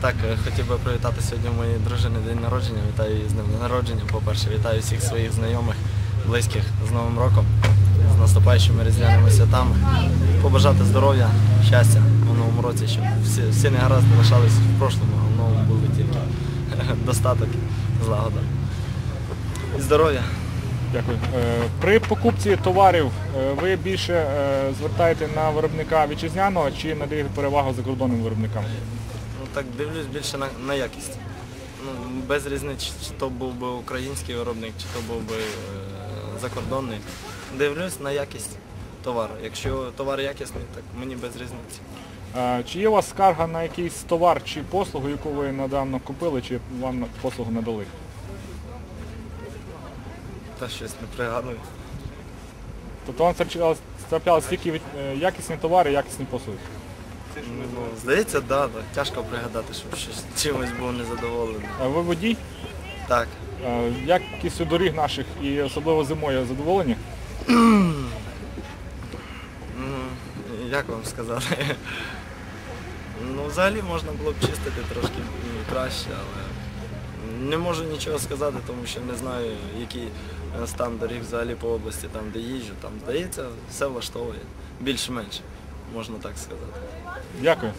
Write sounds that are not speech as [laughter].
Так, е, хотів би привітати сьогодні моєї дружини день народження. Вітаю її з днем народження. По-перше, вітаю всіх своїх знайомих, близьких з Новим роком, з наступаючими різдвяними святами. Побажати здоров'я, щастя у новому році, щоб всі, всі негаразди лишались в прошлому, а в новому були тільки [laughs] достаток, злагода. І здоров'я. Дякую. Е, При покупці товарів е, ви більше звертаєте на виробника вітчизняного чи надаєте перевагу закордонним виробникам? Так дивлюсь більше на, на якість. Ну, без різниці, чи то був би український виробник, чи то був би е, закордонний. Дивлюсь на якість товару. Якщо товар якісний, так мені без різниці. Е, Чи є у вас скарга на якийсь товар чи послугу, яку ви недавно купили, чи вам послугу надали? Та щось не пригадую. Тобто вам траплялось тільки від- е, якісні товари, якісні послуги? Ну, здається, да, так. Тяжко пригадати, щоб щось чимось був незадоволений. Е, Ви водій? Так. Е, Якістю доріг наших і особливо зимою задоволені? Як вам сказати? Ну, взагалі можна було б чистити трошки м, краще, але не можу нічого сказати, тому що не знаю, який е, стан доріг взагалі по області, там де їжджу. Там, здається, все влаштовує. Більш-менш, можна так сказати. Дякую.